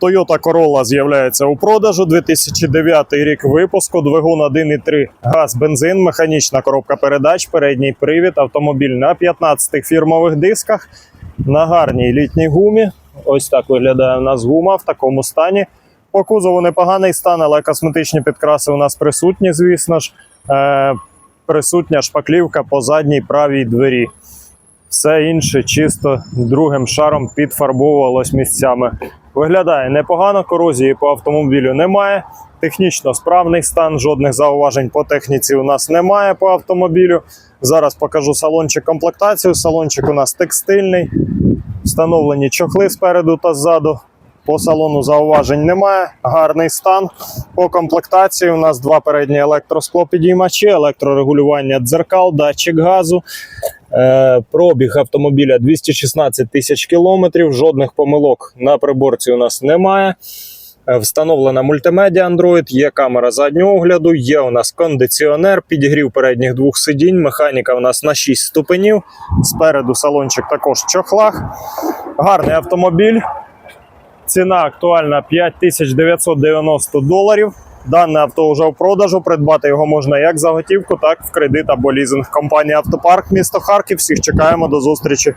Toyota Corolla з'являється у продажу. 2009 рік випуску, двигун 1,3 газ, бензин, механічна коробка передач, передній привід, автомобіль на 15 фірмових дисках, на гарній літній гумі. Ось так виглядає у нас гума в такому стані. По кузову непоганий стан, але косметичні підкраси у нас присутні, звісно ж. Е, присутня шпаклівка по задній правій двері. Все інше чисто другим шаром підфарбовувалось місцями. Виглядає непогано, корозії по автомобілю немає. Технічно справний стан, жодних зауважень по техніці у нас немає по автомобілю. Зараз покажу салончик комплектацію. Салончик у нас текстильний. Встановлені чохли спереду та ззаду. По салону зауважень немає. Гарний стан. По комплектації у нас два передні електросклопідіймачі, електрорегулювання дзеркал, датчик газу. Е, пробіг автомобіля 216 тисяч кілометрів. Жодних помилок на приборці у нас немає. Е, Встановлена мультимедіа Android, є камера заднього огляду, є у нас кондиціонер, підігрів передніх двох сидінь, механіка у нас на 6 ступенів. Спереду салончик також в чохлах. Гарний автомобіль. Ціна актуальна 5990 доларів. Дане авто вже в продажу. Придбати його можна як за готівку, так і в кредит або лізинг. Компанія Автопарк, місто Харків. Всіх чекаємо до зустрічі.